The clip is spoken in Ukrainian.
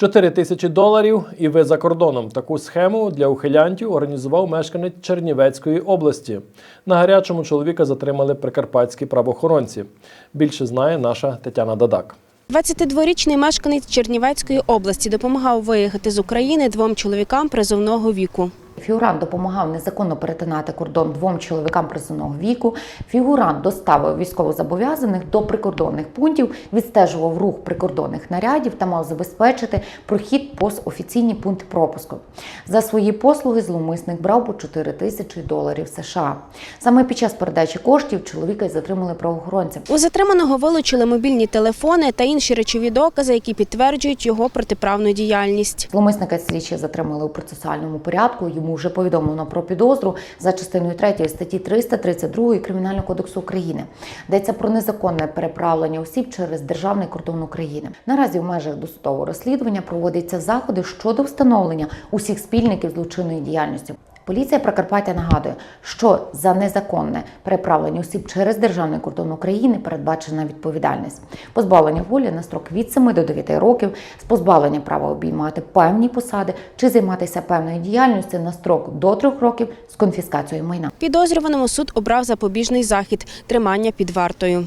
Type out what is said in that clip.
4 тисячі доларів і ви за кордоном. Таку схему для ухилянтів організував мешканець Чернівецької області. На гарячому чоловіка затримали прикарпатські правоохоронці. Більше знає наша Тетяна Дадак. 22-річний мешканець Чернівецької області допомагав виїхати з України двом чоловікам призовного віку. Фігурант допомагав незаконно перетинати кордон двом чоловікам призовного віку. Фігурант доставив військовозобов'язаних до прикордонних пунктів, відстежував рух прикордонних нарядів та мав забезпечити прохід повз офіційні пункти пропуску. За свої послуги зловмисник брав по 4 тисячі доларів США. Саме під час передачі коштів чоловіка й затримали правоохоронці. У затриманого вилучили мобільні телефони та інші речові докази, які підтверджують його протиправну діяльність. Зловмисника слідчі затримали у процесуальному порядку. Йому вже повідомлено про підозру за частиною 3 статті 332 Кримінального кодексу України. Йдеться про незаконне переправлення осіб через державний кордон України. Наразі в межах досудового розслідування проводяться заходи щодо встановлення усіх спільників злочинної діяльності. Поліція Прикарпаття нагадує, що за незаконне переправлення осіб через державний кордон України передбачена відповідальність. Позбавлення волі на строк від 7 до 9 років, з позбавлення права обіймати певні посади чи займатися певною діяльністю на строк до 3 років з конфіскацією майна. Підозрюваному суд обрав запобіжний захід тримання під вартою.